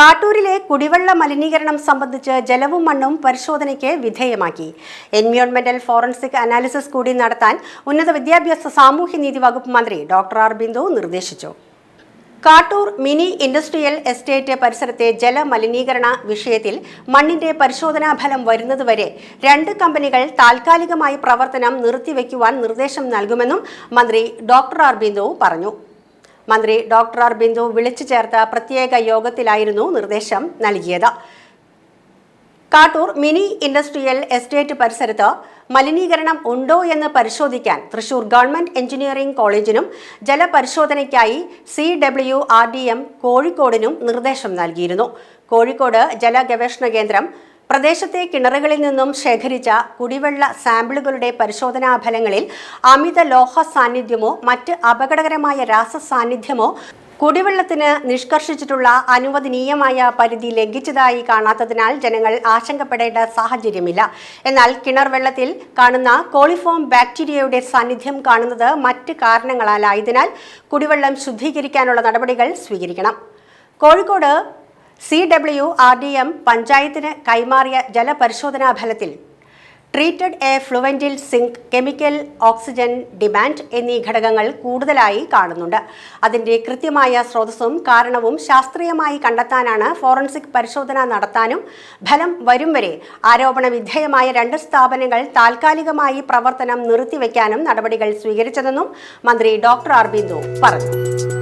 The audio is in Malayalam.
കാട്ടൂരിലെ കുടിവെള്ള മലിനീകരണം സംബന്ധിച്ച് ജലവും മണ്ണും പരിശോധനയ്ക്ക് വിധേയമാക്കി. എൻവയോൺമെന്റൽ ഫോറൻസിക് അനാലിസിസ് കൂടി നടത്താൻ ഉന്നത വിദ്യാഭ്യാസ സാമൂഹ്യനീതി വകുപ്പ് മന്ത്രി ഡോക്ടർ ആർ ബിന്ദു നിർദ്ദേശിച്ചു. കാട്ടൂർ മിനി ഇൻഡസ്ട്രിയൽ എസ്റ്റേറ്റ് പരിസരത്തെ ജലമലിനീകരണ വിഷയത്തിൽ മണ്ണിന്റെ പരിശോധനാ ഫലം വരുന്നതുവരെ രണ്ട് കമ്പനികൾ താൽക്കാലികമായി പ്രവർത്തനം നിർത്തിവെക്കുവാൻ നിർദ്ദേശം നൽകുമെന്നും മന്ത്രി ഡോക്ടർ ആർ ബിന്ദു പറഞ്ഞു. മന്ത്രി ഡോക്ടർ ആർ ബിന്ദു വിളിച്ചു ചേർത്ത പ്രത്യേക യോഗത്തിലായിരുന്നു നിർദ്ദേശം നൽകിയത്. കാട്ടൂർ മിനി ഇൻഡസ്ട്രിയൽ എസ്റ്റേറ്റ് പരിസരത്ത് മലിനീകരണം ഉണ്ടോ എന്ന് പരിശോധിക്കാൻ തൃശൂർ ഗവൺമെന്റ് എഞ്ചിനീയറിംഗ് കോളേജിനും ജലപരിശോധനയ്ക്കായി C W R D M കോഴിക്കോടിനും നിർദ്ദേശം നൽകിയിരുന്നു. കോഴിക്കോട് ജലഗവേഷണ കേന്ദ്രം പ്രദേശത്തെ കിണറുകളിൽ നിന്നും ശേഖരിച്ച കുടിവെള്ള സാമ്പിളുകളുടെ പരിശോധനാ ഫലങ്ങളിൽ അമിത ലോഹ സാന്നിധ്യമോ മറ്റ് അപകടകരമായ രാസ സാന്നിധ്യമോ കുടിവെള്ളത്തിന് നിഷ്കർഷിച്ചിട്ടുള്ള അനുവദനീയമായ പരിധി ലംഘിച്ചതായി കാണാത്തതിനാൽ ജനങ്ങൾ ആശങ്കപ്പെടേണ്ട സാഹചര്യമില്ല. എന്നാൽ കിണർ വെള്ളത്തിൽ കാണുന്ന കോളിഫോം ബാക്ടീരിയയുടെ സാന്നിധ്യം കാണുന്നത് മറ്റ് കാരണങ്ങളാലായതിനാൽ കുടിവെള്ളം ശുദ്ധീകരിക്കാനുള്ള നടപടികൾ സ്വീകരിക്കണം. Kozhikode C W R D M പഞ്ചായത്തിന് കൈമാറിയ ജലപരിശോധനാ ഫലത്തിൽ ട്രീറ്റഡ് എ ഫ്ലുവന്റിൽ സിങ്ക് കെമിക്കൽ ഓക്സിജൻ ഡിമാൻഡ് എന്നീ ഘടകങ്ങൾ കൂടുതലായി കാണുന്നുണ്ട്. അതിന്റെ കൃത്യമായ സ്രോതസ്സും കാരണവും ശാസ്ത്രീയമായി കണ്ടെത്താനാണ് ഫോറൻസിക് പരിശോധന നടത്താനും ഫലം വരും വരെ ആരോപണ വിധേയമായ രണ്ട് സ്ഥാപനങ്ങൾ താൽക്കാലികമായി പ്രവർത്തനം നിർത്തിവെക്കാനും നടപടികൾ സ്വീകരിച്ചതെന്നും മന്ത്രി ഡോക്ടർ അർബിന്ദു പറഞ്ഞു.